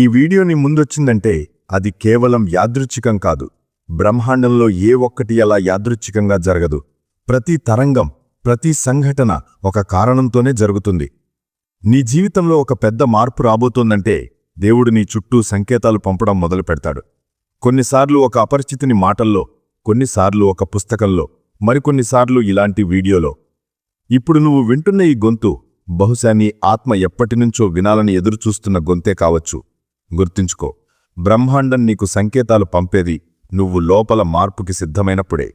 ఈ వీడియోని ముందొచ్చిందంటే అది కేవలం యాదృచ్ఛికం కాదు. బ్రహ్మాండంలో ఏ ఒక్కటి అలా యాదృచ్ఛికంగా జరగదు. ప్రతి తరంగం ప్రతి సంఘటన ఒక కారణంతోనే జరుగుతుంది. నీ జీవితంలో ఒక పెద్ద మార్పు రాబోతోందంటే దేవుడు నీ చుట్టూ సంకేతాలు పంపడం మొదలు పెడతాడు. కొన్నిసార్లు ఒక అపరిచితిని మాటల్లో కొన్నిసార్లు ఒక పుస్తకంలో మరికొన్నిసార్లు ఇలాంటి వీడియోలో. ఇప్పుడు నువ్వు వింటున్న ఈ గొంతు బహుశా నీ ఆత్మ ఎప్పటినుంచో వినాలని ఎదురుచూస్తున్న గొంతే కావచ్చు. గుర్తుంచుకో. బ్రహ్మాండం నీకు సంకేతాలు పంపేది నువ్వు లోపల మార్పుకి సిద్ధమైనప్పుడే.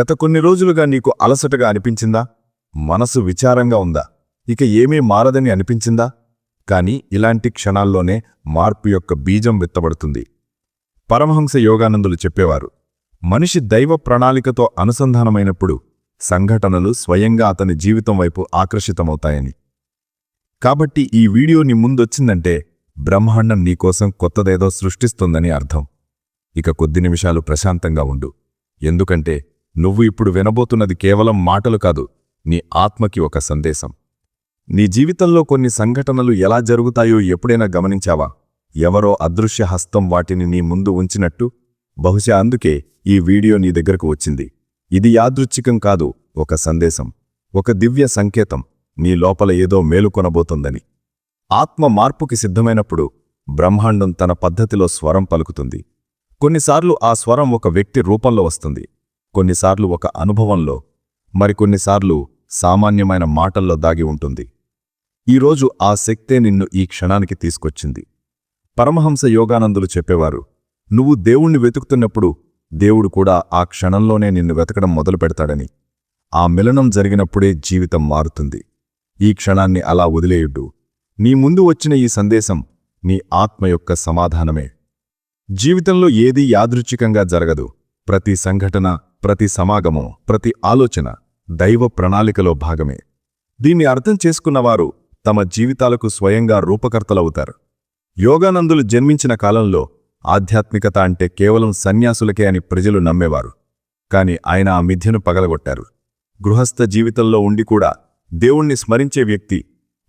గత కొన్ని రోజులుగా నీకు అలసటగా అనిపించిందా? మనసు విచారంగా ఉందా? ఇక ఏమీ మారదని అనిపించిందా? కాని ఇలాంటి క్షణాల్లోనే మార్పు యొక్క బీజం విత్తబడుతుంది. పరమహంస యోగానందులు చెప్పేవారు మనిషి దైవ ప్రణాళికతో అనుసంధానమైనప్పుడు సంఘటనలు స్వయంగా అతని జీవితం వైపు ఆకర్షితమవుతాయని. కాబట్టి ఈ వీడియో నీ ముందొచ్చిందంటే బ్రహ్మాండం నీకోసం కొత్తదేదో సృష్టిస్తుందని అర్థం. ఇక కొద్ది నిమిషాలు ప్రశాంతంగా ఉండు. ఎందుకంటే నువ్వు ఇప్పుడు వినబోతున్నది కేవలం మాటలు కాదు నీ ఆత్మకి ఒక సందేశం. నీ జీవితంలో కొన్ని సంఘటనలు ఎలా జరుగుతాయో ఎప్పుడైనా గమనించావా? ఎవరో అదృశ్య హస్తం వాటిని నీ ముందు ఉంచినట్టు? బహుశా అందుకే ఈ వీడియో నీ దగ్గరకు వచ్చింది. ఇది యాదృచ్ఛికం కాదు ఒక సందేశం. ఒక దివ్య సంకేతం. నీ లోపల ఏదో మేలుకొనబోతోందని. ఆత్మ మార్పుకి సిద్ధమైనప్పుడు బ్రహ్మాండం తన పద్ధతిలో స్వరం పలుకుతుంది. కొన్నిసార్లు ఆ స్వరం ఒక వ్యక్తి రూపంలో వస్తుంది. కొన్నిసార్లు ఒక అనుభవంలో మరికొన్నిసార్లు సామాన్యమైన మాటల్లో దాగి ఉంటుంది. ఈరోజు ఆ శక్తే నిన్ను ఈ క్షణానికి తీసుకొచ్చింది. పరమహంస యోగానందులు చెప్పేవారు నువ్వు దేవుణ్ణి వెతుకుతున్నప్పుడు దేవుడు కూడా ఆ క్షణంలోనే నిన్ను వెతకడం మొదలు పెడతాడని. ఆ మిలనం జరిగినప్పుడే జీవితం మారుతుంది. ఈ క్షణాన్ని అలా వదిలేయుడ్డు నీ ముందు వచ్చిన ఈ సందేశం నీ ఆత్మ యొక్క సమాధానమే. జీవితంలో ఏదీ యాదృచ్ఛికంగా జరగదు. ప్రతి సంఘటన ప్రతి సమాగమం ప్రతి ఆలోచన దైవ ప్రణాళికలో భాగమే. దీన్ని అర్థం చేసుకున్నవారు తమ జీవితాలకు స్వయంగా రూపకర్తలవుతారు. యోగానందులు జన్మించిన కాలంలో ఆధ్యాత్మికత అంటే కేవలం సన్యాసులకే అని ప్రజలు నమ్మేవారు. కాని ఆయన ఆ మిథ్యను పగలగొట్టారు. గృహస్థ జీవితంలో ఉండి కూడా దేవుణ్ణి స్మరించే వ్యక్తి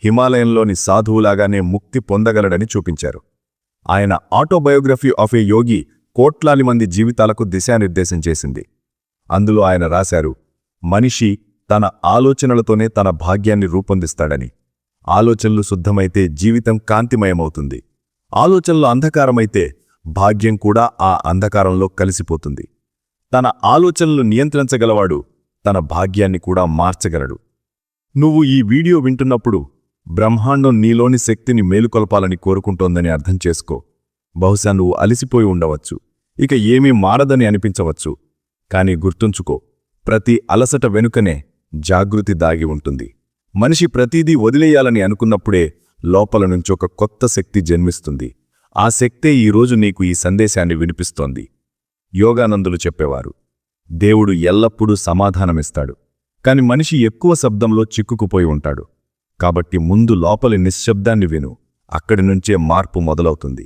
హిమాలయంలోని సాధువులాగానే ముక్తి పొందగలడని చూపించారు. ఆయన ఆటోబయోగ్రఫీ ఆఫ్ ఏ యోగి కోట్లాది మంది జీవితాలకు దిశానిర్దేశం చేసింది. అందులో ఆయన రాశారు మనిషి తన ఆలోచనలతోనే తన భాగ్యాన్ని రూపొందిస్తాడని. ఆలోచనలు శుద్ధమైతే జీవితం కాంతిమయమవుతుంది. ఆలోచనలు అంధకారమైతే భాగ్యం కూడా ఆ అంధకారంలో కలిసిపోతుంది. తన ఆలోచనలు నియంత్రించగలవాడు తన భాగ్యాన్ని కూడా మార్చగలడు. నువ్వు ఈ వీడియో వింటున్నప్పుడు బ్రహ్మాండం నీలోని శక్తిని మేలుకొల్పాలని కోరుకుంటోందని అర్థం చేసుకో. బహుశా నువ్వు అలిసిపోయి ఉండవచ్చు. ఇక ఏమీ మారదని అనిపించవచ్చు. కాని గుర్తుంచుకో ప్రతి అలసట వెనుకనే జాగృతి దాగి ఉంటుంది. మనిషి ప్రతీదీ వదిలేయాలని అనుకున్నప్పుడే లోపల నుంచి ఒక కొత్త శక్తి జన్మిస్తుంది. ఆ శక్తే ఈరోజు నీకు ఈ సందేశాన్ని వినిపిస్తోంది. యోగానందులు చెప్పేవారు దేవుడు ఎల్లప్పుడూ సమాధానమిస్తాడు. కాని మనిషి ఎక్కువ శబ్దంలో చిక్కుకుపోయి ఉంటాడు. కాబట్టి ముందు లోపలి నిశ్శబ్దాన్ని విను. అక్కడి నుంచే మార్పు మొదలవుతుంది.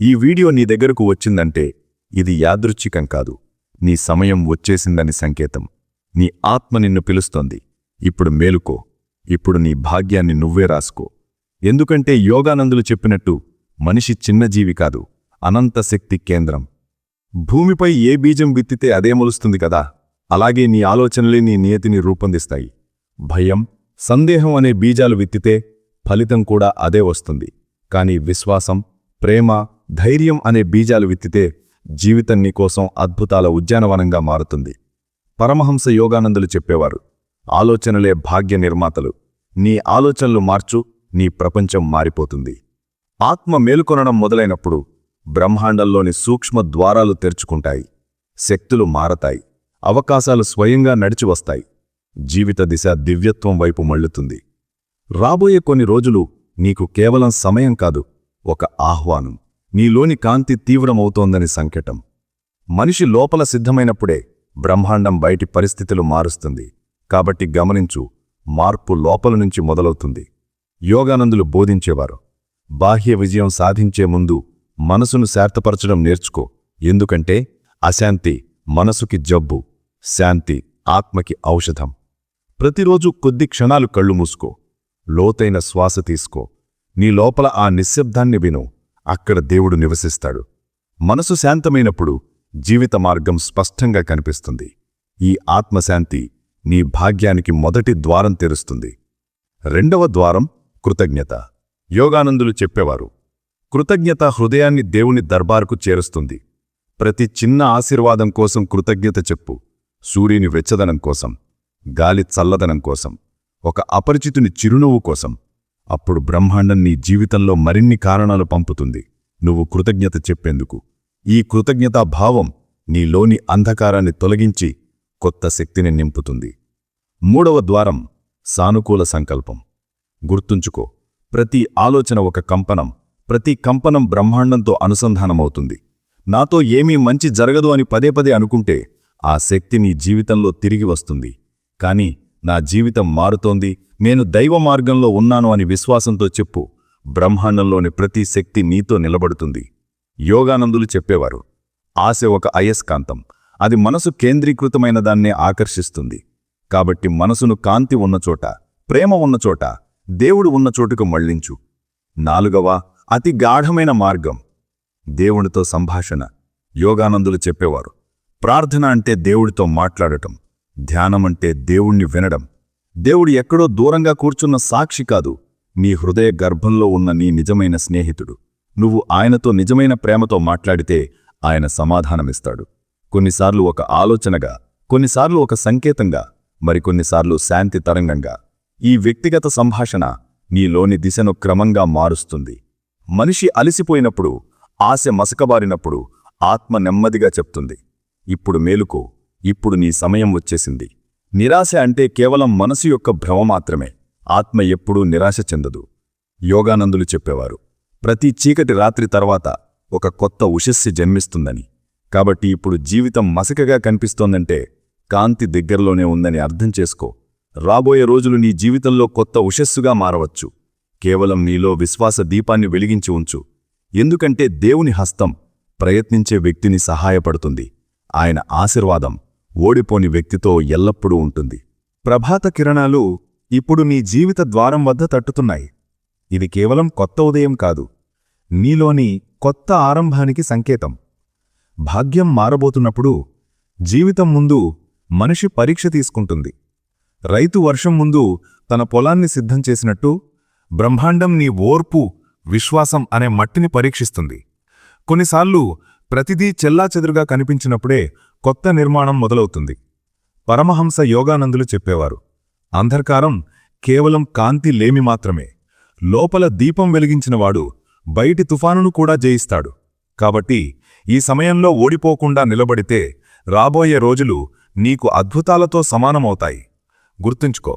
ఈ వీడియో నీ దగ్గరకు వచ్చిందంటే ఇది యాదృచ్ఛికం కాదు. నీ సమయం వచ్చేసిందని సంకేతం. నీ ఆత్మ నిన్ను పిలుస్తోంది. ఇప్పుడు మేలుకో. ఇప్పుడు నీ భాగ్యాన్ని నువ్వే రాసుకో. ఎందుకంటే యోగానందులు చెప్పినట్టు మనిషి చిన్న జీవి కాదు. అనంత శక్తి కేంద్రం. భూమిపై ఏ బీజం విత్తితే అదే మొలుస్తుంది కదా. అలాగే నీ ఆలోచనలే నీ నియతిని రూపొందిస్తాయి. భయం సందేహం అనే బీజాలు విత్తితే ఫలితం కూడా అదే వస్తుంది. కాని విశ్వాసం ప్రేమ ధైర్యం అనే బీజాలు విత్తితే జీవితం నీకోసం అద్భుతాల ఉద్యానవనంగా మారుతుంది. పరమహంస యోగానందులు చెప్పేవారు ఆలోచనలే భాగ్య నిర్మాతలు. నీ ఆలోచనలు మార్చు నీ ప్రపంచం మారిపోతుంది. ఆత్మ మేలుకొనడం మొదలైనప్పుడు బ్రహ్మాండంలోని సూక్ష్మ ద్వారాలు తెరుచుకుంటాయి. శక్తులు మారతాయి. అవకాశాలు స్వయంగా నడిచి వస్తాయి జీవిత దిశ దివ్యత్వం వైపు మళ్ళుతుంది. రాబోయే కొన్ని రోజులు నీకు కేవలం సమయం కాదు ఒక ఆహ్వానం. నీలోని కాంతి తీవ్రమవుతోందని సంకేతం. మనిషి లోపల సిద్ధమైనప్పుడే బ్రహ్మాండం బయటి పరిస్థితులు మారుస్తుంది. కాబట్టి గమనించు మార్పు లోపల నుంచి మొదలవుతుంది. యోగానందులు బోధించేవారు. బాహ్య విజయం సాధించే ముందు మనసును శాంతపరచడం నేర్చుకో. ఎందుకంటే అశాంతి మనసుకి జబ్బు శాంతి ఆత్మకి ఔషధం. ప్రతిరోజు కొద్ది క్షణాలు కళ్ళు మూసుకో. లోతైన శ్వాస తీసుకో. నీ లోపల ఆ నిశ్శబ్దాన్ని విను. అక్కడ దేవుడు నివసిస్తాడు. మనసు శాంతమైనప్పుడు జీవిత మార్గం స్పష్టంగా కనిపిస్తుంది. ఈ ఆత్మశాంతి నీ భాగ్యానికి మొదటి ద్వారం తెరుస్తుంది. రెండవ ద్వారం కృతజ్ఞత. యోగానందులు చెప్పేవారు. కృతజ్ఞత హృదయాన్ని దేవుని దర్బారుకు చేరుస్తుంది. ప్రతి చిన్న ఆశీర్వాదం కోసం కృతజ్ఞత చెప్పు. సూర్యుని వెచ్చదనం కోసం. గాలి చల్లదనం కోసం ఒక అపరిచితుని చిరునవ్వు కోసం అప్పుడు బ్రహ్మాండం నీ జీవితంలో మరిన్ని కారణాలు పంపుతుంది. నువ్వు కృతజ్ఞత చెప్పేందుకు. ఈ కృతజ్ఞతాభావం నీలోని అంధకారాన్ని తొలగించి కొత్త శక్తిని నింపుతుంది. మూడవ ద్వారం సానుకూల సంకల్పం. గుర్తుంచుకో ప్రతి ఆలోచన ఒక కంపనం ప్రతి కంపనం బ్రహ్మాండంతో అనుసంధానమవుతుంది. నాతో ఏమీ మంచి జరగదు అని పదే పదే అనుకుంటే ఆ శక్తి నీ జీవితంలో తిరిగి వస్తుంది. కాని నా జీవితం మారుతోంది. నేను దైవ మార్గంలో ఉన్నాను అని విశ్వాసంతో చెప్పు. బ్రహ్మాండంలోని ప్రతి శక్తి నీతో నిలబడుతుంది. యోగానందులు చెప్పేవారు. ఆశ ఒక అయస్కాంతం. అది మనసు కేంద్రీకృతమైన దాన్నే ఆకర్షిస్తుంది. కాబట్టి మనసును కాంతి ఉన్నచోట ప్రేమ ఉన్నచోట దేవుడు ఉన్న చోటుకు మళ్ళించు. నాలుగవ అతి గాఢమైన మార్గం. దేవునితో సంభాషణ. యోగానందులు చెప్పేవారు. ప్రార్థన అంటే దేవుడితో మాట్లాడటం. ధ్యానమంటే దేవుణ్ణి వినడం. దేవుడు ఎక్కడో దూరంగా కూర్చున్న సాక్షి కాదు. నీ హృదయ గర్భంలో ఉన్న నీ నిజమైన స్నేహితుడు. నువ్వు ఆయనతో నిజమైన ప్రేమతో మాట్లాడితే ఆయన సమాధానమిస్తాడు. కొన్నిసార్లు ఒక ఆలోచనగా కొన్నిసార్లు ఒక సంకేతంగా మరికొన్నిసార్లు శాంతి తరంగంగా. ఈ వ్యక్తిగత సంభాషణ నీలోని దిశను క్రమంగా మారుస్తుంది. మనిషి అలసిపోయినప్పుడు ఆశ మసకబారినప్పుడు ఆత్మ నెమ్మదిగా చెప్తుంది. ఇప్పుడు మేలుకో. ఇప్పుడు నీ సమయం వచ్చేసింది. నిరాశ అంటే కేవలం మనసు యొక్క భ్రమ మాత్రమే. ఆత్మ ఎప్పుడూ నిరాశ చెందదు. యోగానందులు చెప్పేవారు. ప్రతి చీకటి రాత్రి తర్వాత ఒక కొత్త ఉషస్సు జన్మిస్తుందని. కాబట్టి ఇప్పుడు జీవితం మసకగా కనిపిస్తోందంటే కాంతి దగ్గరలోనే ఉందని అర్థం చేసుకో. రాబోయే రోజులు నీ జీవితంలో కొత్త ఉషస్సుగా మారవచ్చు. కేవలం నీలో విశ్వాస దీపాన్ని వెలిగించి ఉంచు. ఎందుకంటే దేవుని హస్తం ప్రయత్నించే వ్యక్తిని సహాయపడుతుంది. ఆయన ఆశీర్వాదం. ఓడిపోని వ్యక్తితో ఎల్లప్పుడూ ఉంటుంది. ప్రభాత కిరణాలు ఇప్పుడు నీ జీవిత ద్వారం వద్ద తట్టుతున్నాయి. ఇది కేవలం కొత్త ఉదయం కాదు. నీలోని కొత్త ఆరంభానికి సంకేతం. భాగ్యం మారబోతున్నప్పుడు జీవితం ముందు మనిషి పరీక్ష తీసుకుంటుంది. రైతు వర్షం ముందు తన పొలాన్ని సిద్ధం చేసినట్టు బ్రహ్మాండం నీ ఓర్పు విశ్వాసం అనే మట్టిని పరీక్షిస్తుంది. కొన్నిసార్లు ప్రతిదీ చెల్లాచెదురుగా కనిపించినప్పుడే కొత్త నిర్మాణం మొదలవుతుంది. పరమహంస యోగానందులు చెప్పేవారు. అంధకారం కేవలం కాంతి లేమి మాత్రమే. లోపల దీపం వెలిగించినవాడు బయటి తుఫానును కూడా జయిస్తాడు. కాబట్టి ఈ సమయంలో ఓడిపోకుండా నిలబడితే రాబోయే రోజులు నీకు అద్భుతాలతో సమానమవుతాయి. గుర్తుంచుకో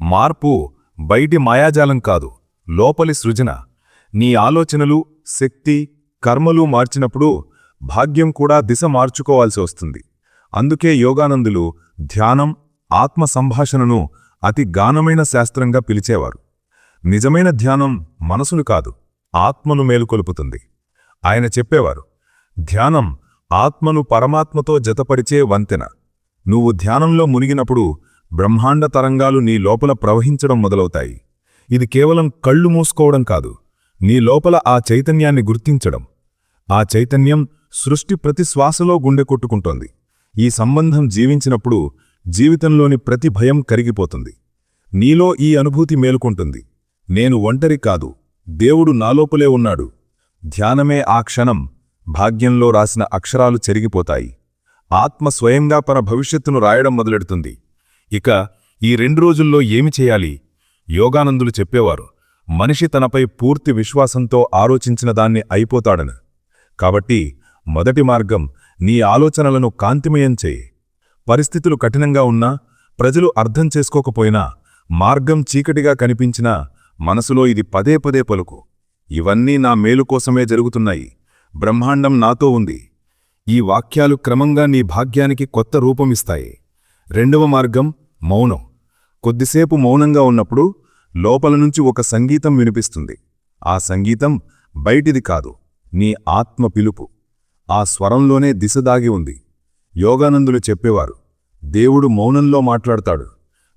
మార్పు బయటి మాయాజాలం కాదు లోపలి సృజన. నీ ఆలోచనలు శక్తి కర్మలు మార్చినప్పుడు భాగ్యం కూడా దిశ మార్చుకోవాల్సి వస్తుంది. అందుకే యోగానందులు ధ్యానం ఆత్మ సంభాషణను అతి గానమైన శాస్త్రంగా పిలిచేవారు. నిజమైన ధ్యానం మనసును కాదు ఆత్మను మేలుకొలుపుతుంది. ఆయన చెప్పేవారు ధ్యానం ఆత్మను పరమాత్మతో జతపరిచే వంతెన. నువ్వు ధ్యానంలో మునిగినప్పుడు బ్రహ్మాండ తరంగాలు నీ లోపల ప్రవహించడం మొదలవుతాయి. ఇది కేవలం కళ్ళు మూసుకోవడం కాదు నీ లోపల ఆ చైతన్యాన్ని గుర్తించడం. ఆ చైతన్యం సృష్టి ప్రతి శ్వాసలో గుండె కొట్టుకుంటోంది. ఈ సంబంధం జీవించినప్పుడు జీవితంలోని ప్రతి భయం కరిగిపోతుంది. నీలో ఈ అనుభూతి మేలుకుంటుంది. నేను ఒంటరి కాదు. దేవుడు నాలోపలే ఉన్నాడు. ధ్యానమే ఆ క్షణం. భాగ్యంలో రాసిన అక్షరాలు చెరిగిపోతాయి. ఆత్మ స్వయంగా పర భవిష్యత్తును రాయడం మొదలెడుతుంది. ఇక ఈ రెండు రోజుల్లో ఏమి చేయాలి? యోగానందులు చెప్పేవారు. మనిషి తనపై పూర్తి విశ్వాసంతో ఆలోచించిన దాన్ని అయిపోతాడని. కాబట్టి మొదటి మార్గం నీ ఆలోచనలను కాంతిమయం చేయి. పరిస్థితులు కఠినంగా ఉన్నా ప్రజలు అర్థం చేసుకోకపోయినా మార్గం చీకటిగా కనిపించినా మనసులో ఇది పదే పదే పలుకు. ఇవన్నీ నా మేలు కోసమే జరుగుతున్నాయి. బ్రహ్మాండం నాతో ఉంది. ఈ వాక్యాలు క్రమంగా నీ భాగ్యానికి కొత్త రూపమిస్తాయి రెండవ మార్గం మౌనం. కొద్దిసేపు మౌనంగా ఉన్నప్పుడు లోపల నుంచి ఒక సంగీతం వినిపిస్తుంది. ఆ సంగీతం బయటిది కాదు నీ ఆత్మ పిలుపు. ఆ స్వరంలోనే దిశ దాగి ఉంది. యోగానందులు చెప్పేవారు. దేవుడు మౌనంలో మాట్లాడతాడు.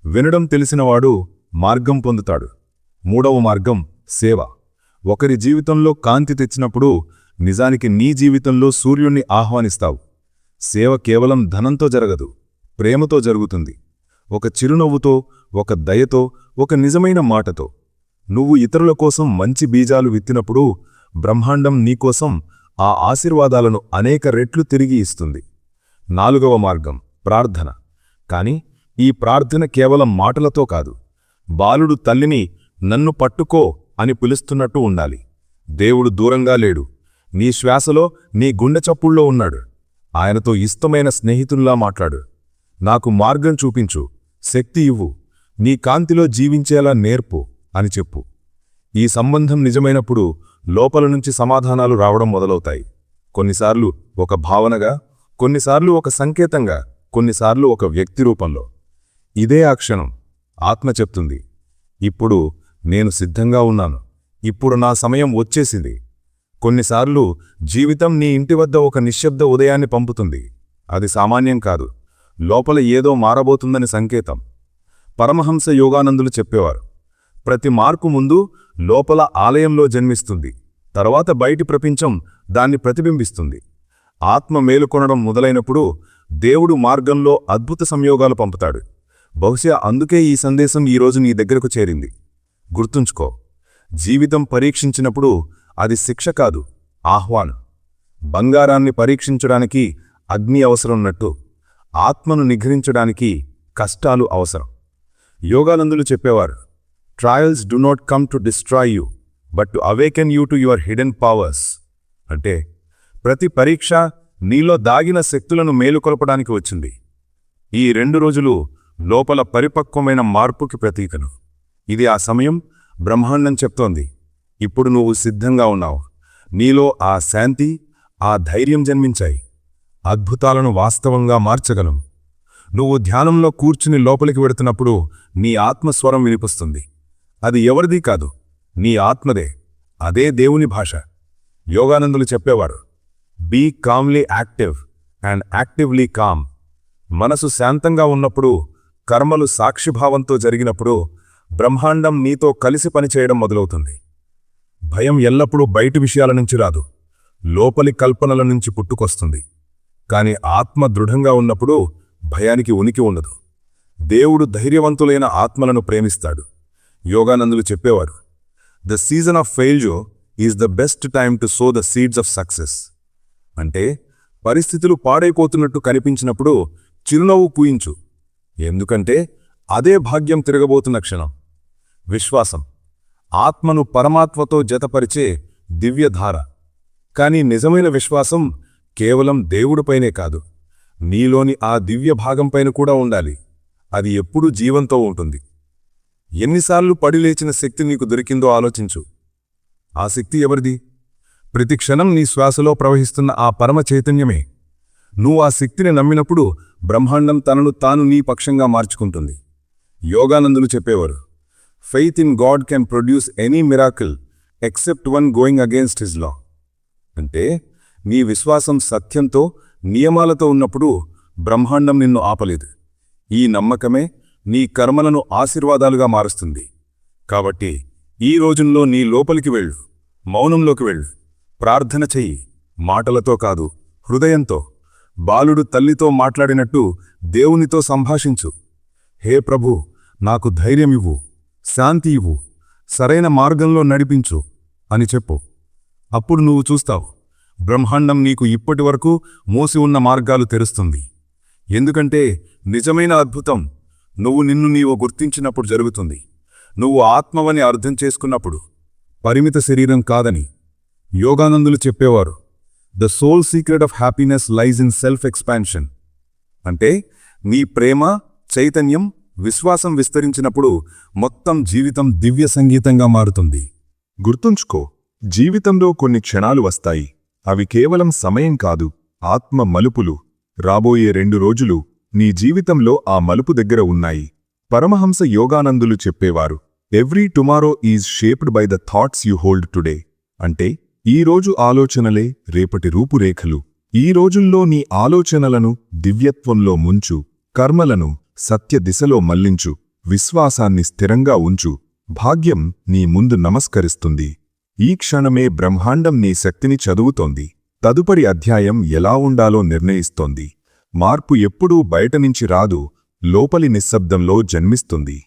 వినడం తెలిసినవాడు మార్గం పొందుతాడు. మూడవ మార్గం సేవ. ఒకరి జీవితంలో కాంతి తెచ్చినప్పుడు నిజానికి నీ జీవితంలో సూర్యుణ్ణి ఆహ్వానిస్తావు. సేవ కేవలం ధనంతో జరగదు ప్రేమతో జరుగుతుంది. ఒక చిరునవ్వుతో ఒక దయతో ఒక నిజమైన మాటతో. నువ్వు ఇతరుల కోసం మంచి బీజాలు విత్తినప్పుడు బ్రహ్మాండం నీకోసం ఆ ఆశీర్వాదాలను అనేక రెట్లు తిరిగి ఇస్తుంది. నాలుగవ మార్గం ప్రార్థన. కాని ఈ ప్రార్థన కేవలం మాటలతో కాదు బాలుడు తల్లిని నన్ను పట్టుకో అని పిలుస్తున్నట్టు ఉండాలి. దేవుడు దూరంగా లేడు నీ శ్వాసలో నీ గుండె చప్పుల్లో ఉన్నాడు. ఆయనతో ఇష్టమైన స్నేహితుల్లా మాట్లాడు. నాకు మార్గం చూపించు శక్తి ఇవ్వు నీ కాంతిలో జీవించేలా నేర్పు అని చెప్పు. ఈ సంబంధం నిజమైనప్పుడు లోపల నుంచి సమాధానాలు రావడం మొదలవుతాయి. కొన్నిసార్లు ఒక భావనగా కొన్నిసార్లు ఒక సంకేతంగా కొన్నిసార్లు ఒక వ్యక్తి రూపంలో. ఇదే ఆ క్షణం ఆత్మ చెప్తుంది. ఇప్పుడు నేను సిద్ధంగా ఉన్నాను. ఇప్పుడు నా సమయం వచ్చేసింది. కొన్నిసార్లు జీవితం నీ ఇంటి వద్ద ఒక నిశ్శబ్ద ఉదయాన్ని పంపుతుంది. అది సామాన్యం కాదు. లోపల ఏదో మారబోతుందని సంకేతం. పరమహంస యోగానందులు చెప్పేవారు. ప్రతి మార్పు ముందు లోపల ఆలయంలో జన్మిస్తుంది. తర్వాత బయటి ప్రపంచం దాన్ని ప్రతిబింబిస్తుంది. ఆత్మ మేలుకొనడం మొదలైనప్పుడు దేవుడు మార్గంలో అద్భుత సంయోగాలు పంపుతాడు. బహుశా అందుకే ఈ సందేశం ఈరోజు నీ దగ్గరకు చేరింది. గుర్తుంచుకో జీవితం పరీక్షించినప్పుడు అది శిక్ష కాదు ఆహ్వానం. బంగారాన్ని పరీక్షించడానికి అగ్ని అవసరంన్నట్టు ఆత్మను నిఘ్రించడానికి కష్టాలు అవసరం. యోగానందులు చెప్పేవారు trials do not come to destroy you but to awaken you to your hidden powers అంటే ప్రతి పరీక్ష నీలో దాగిన శక్తులను మేలుకొల్పడానికి వచ్చింది. ఈ రెండు రోజులు లోపల పరిపక్వమైన మార్పుకి ప్రతీకను. ఇది ఆ సమయం బ్రహ్మాండం చెప్తోంది. ఇప్పుడు నువ్వు సిద్ధంగా ఉన్నావు. నీలో ఆ శాంతి ఆ ధైర్యం జన్మించాయి. అద్భుతాలను వాస్తవంగా మార్చగలం నువ్వు ధ్యానంలో కూర్చుని లోపలికి వెడుతున్నప్పుడు నీ ఆత్మస్వరం వినిపిస్తుంది. అది ఎవరిది కాదు నీ ఆత్మదే. అదే దేవుని భాష. యోగానందులు చెప్పేవారు be calmly active and actively calm. మనసు శాంతంగా ఉన్నప్పుడు కర్మలు సాక్షిభావంతో జరిగినప్పుడు బ్రహ్మాండం నీతో కలిసి పనిచేయడం మొదలవుతుంది. భయం ఎల్లప్పుడూ బయటి విషయాల నుంచి రాదు లోపలి కల్పనల నుంచి పుట్టుకొస్తుంది. కాని ఆత్మ దృఢంగా ఉన్నప్పుడు భయానికి ఉనికి ఉండదు. దేవుడు ధైర్యవంతులైన ఆత్మలను ప్రేమిస్తాడు. యోగానందులు చెప్పేవారు. The season of failure is the best time to sow the seeds of success. అంటే పరిస్థితులు పాడైపోతున్నట్టు కనిపించినప్పుడు చిరునవ్వు పూయించు. ఎందుకంటే అదే భాగ్యం తిరగబోతున్న క్షణం. విశ్వాసం. ఆత్మను పరమాత్మతో జతపరిచే దివ్యధార. కానీ నిజమైన విశ్వాసం కేవలం దేవుడిపైనే కాదు. నీలోని ఆ దివ్య భాగంపైన కూడా ఉండాలి. అది ఎప్పుడూ జీవంతో ఉంటుంది. ఎన్నిసార్లు పడిలేచిన శక్తి నీకు దొరికిందో ఆలోచించు. ఆ శక్తి ఎవరిది? ప్రతి క్షణం నీ శ్వాసలో ప్రవహిస్తున్న ఆ పరమ చైతన్యమే. నువ్వు ఆ శక్తిని నమ్మినప్పుడు బ్రహ్మాండం తనను తాను నీ పక్షంగా మార్చుకుంటుంది. యోగానందులు చెప్పేవారు faith in God can produce any miracle except one going against his law అంటే నీ విశ్వాసం సత్యంతో నియమాలతో ఉన్నప్పుడు బ్రహ్మాండం నిన్ను ఆపలేదు. ఈ నమ్మకమే నీ కర్మలను ఆశీర్వాదాలుగా మారుస్తుంది. కాబట్టి ఈ రోజుల్లో నీ లోపలికి వెళ్ళు. మౌనంలోకి వెళ్ళు. ప్రార్థన చెయ్యి. మాటలతో కాదు హృదయంతో. బాలుడు తల్లితో మాట్లాడినట్టు దేవునితో సంభాషించు. హే ప్రభు నాకు ధైర్యమివ్వు శాంతి ఇవ్వు. సరైన మార్గంలో నడిపించు అని చెప్పు. అప్పుడు నువ్వు చూస్తావు. బ్రహ్మాండం నీకు ఇప్పటివరకు మోసి ఉన్న మార్గాలు తెరుస్తుంది. ఎందుకంటే నిజమైన అద్భుతం నువ్వు నిన్ను నీవు గుర్తించినప్పుడు జరుగుతుంది. నువ్వు ఆత్మవని అర్థం చేసుకున్నప్పుడు పరిమిత శరీరం కాదని యోగానందులు చెప్పేవారు. The soul secret of happiness lies in self expansion. అంటే నీ ప్రేమ చైతన్యం విశ్వాసం విస్తరించినప్పుడు మొత్తం జీవితం దివ్య సంగీతంగా మారుతుంది. గుర్తుంచుకో జీవితంలో కొన్ని క్షణాలు వస్తాయి. అవి కేవలం సమయం కాదు ఆత్మ మలుపులు. రాబోయే రెండు రోజులు నీ జీవితంలో ఆ మలుపు దగ్గర ఉన్నాయి. పరమహంస యోగానందులు చెప్పేవారు. Every tomorrow is shaped by the thoughts you hold today. అంటే ఈరోజు ఆలోచనలే రేపటి రూపురేఖలు. ఈ రోజుల్లో నీ ఆలోచనలను దివ్యత్వంలో ముంచు కర్మలను సత్య దిశలో మళ్ళించు విశ్వాసాన్ని స్థిరంగా ఉంచు. భాగ్యం నీ ముందు నమస్కరిస్తుంది. ఈ క్షణమే బ్రహ్మాండం నీ శక్తిని చదువుతోంది. తదుపరి అధ్యాయం ఎలా ఉండాలో నిర్ణయిస్తోంది. మార్పు ఎప్పుడూ బయటనుంచి రాదు లోపలి నిశ్శబ్దంలో జన్మిస్తుంది.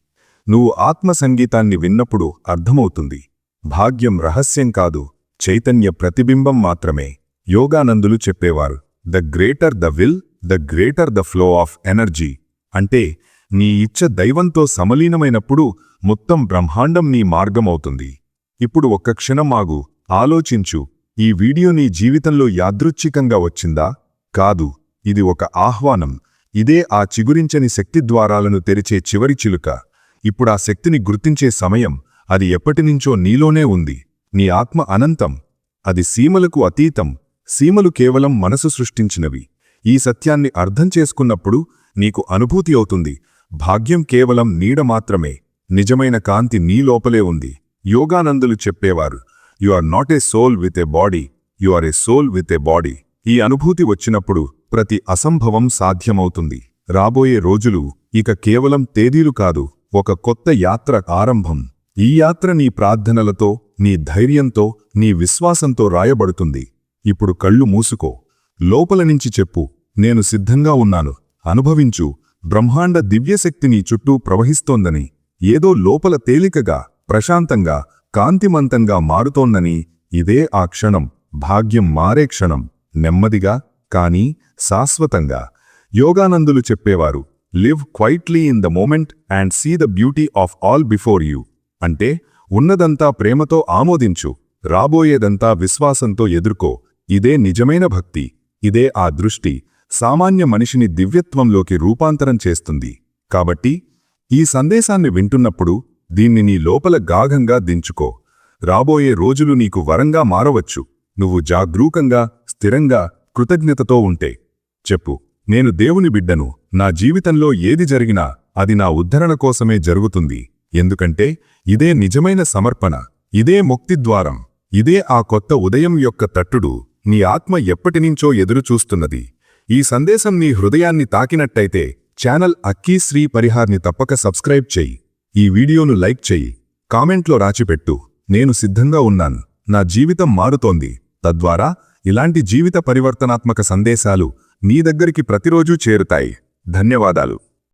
నువ్వు ఆత్మ సంగీతాన్ని విన్నప్పుడు అర్థమవుతుంది. భాగ్యం రహస్యం కాదు చైతన్య ప్రతిబింబం మాత్రమే. యోగానందులు చెప్పేవారు the greater the will the greater the flow of energy. అంటే నీ ఇచ్చ దైవంతో సమలీనమైనప్పుడు మొత్తం బ్రహ్మాండం నీ మార్గమవుతుంది. ఇప్పుడు ఒక్క క్షణం ఆగు ఆలోచించు ఈ వీడియో నీ జీవితంలో యాదృచ్ఛికంగా వచ్చిందా? కాదు. ఇది ఒక ఆహ్వానం. ఇదే ఆ చిగురించని శక్తి ద్వారాలను తెరిచే చివరి చిలుక. ఇప్పుడా శక్తిని గుర్తించే సమయం. అది ఎప్పటినుంచో నీలోనే ఉంది. నీ ఆత్మ అనంతం. అది సీమలకు అతీతం. సీమలు కేవలం మనసు సృష్టించినవి. ఈ సత్యాన్ని అర్థం చేసుకున్నప్పుడు నీకు అనుభూతి అవుతుంది. భాగ్యం కేవలం నీడ మాత్రమే. నిజమైన కాంతి నీ లోపలే ఉంది. యోగానందులు చెప్పేవారు. You are not a soul with a body. You are a soul with a body. ఈ అనుభూతి వచ్చినప్పుడు ప్రతి అసంభవం సాధ్యమవుతుంది. రాబోయే రోజులు ఇక కేవలం తేదీలు కాదు ఒక కొత్త యాత్ర ఆరంభం. ఈ యాత్ర నీ ప్రార్థనలతో నీ ధైర్యంతో నీ విశ్వాసంతో రాయబడుతుంది. ఇప్పుడు కళ్ళు మూసుకో. లోపల నుంచి చెప్పు నేను సిద్ధంగా ఉన్నాను. అనుభవించు. బ్రహ్మాండ దివ్యశక్తి నీ చుట్టూ ప్రవహిస్తోందని ఏదో లోపల తేలికగా ప్రశాంతంగా కాంతిమంతంగా మారుతోందని ఇదే ఆ క్షణం. భాగ్యం మారే క్షణం. నెమ్మదిగా కాని శాశ్వతంగా. యోగానందులు చెప్పేవారు live quietly in the moment and see the beauty of all before you అంటే ఉన్నదంతా ప్రేమతో ఆమోదించు రాబోయేదంతా విశ్వాసంతో ఎదుర్కో. ఇదే నిజమైన భక్తి ఇదే ఆ దృష్టి సామాన్య మనిషిని దివ్యత్వంలోకి రూపాంతరం చేస్తుంది. కాబట్టి ఈ సందేశాన్ని వింటున్నప్పుడు దీన్ని నీ లోపల గాఘంగా దించుకో. రాబోయే రోజులు నీకు వరంగా మారవచ్చు. నువ్వు జాగ్రూకంగా స్థిరంగా కృతజ్ఞతతో ఉంటే. చెప్పు నేను దేవుని బిడ్డను నా జీవితంలో ఏది జరిగినా అది నా ఉద్ధరణ కోసమే జరుగుతుంది. ఎందుకంటే ఇదే నిజమైన సమర్పణ ఇదే ముక్తిద్వారం ఇదే ఆ కొత్త ఉదయం యొక్క తట్టుడు నీ ఆత్మ ఎప్పటినుంచో ఎదురుచూస్తున్నది ఈ సందేశం నీ హృదయాన్ని తాకినట్టయితే ఛానల్ అక్కీ శ్రీ పరిహార్ని తప్పక సబ్స్క్రైబ్ చెయ్యి ఈ వీడియోను లైక్ చెయ్యి కామెంట్లో రాచిపెట్టు. నేను సిద్ధంగా ఉన్నాను. నా జీవితం మారుతోంది. తద్వారా ఇలాంటి జీవిత పరివర్తనాత్మక సందేశాలు నీ దగ్గరికి ప్రతిరోజూ చేరుతాయి. ధన్యవాదాలు.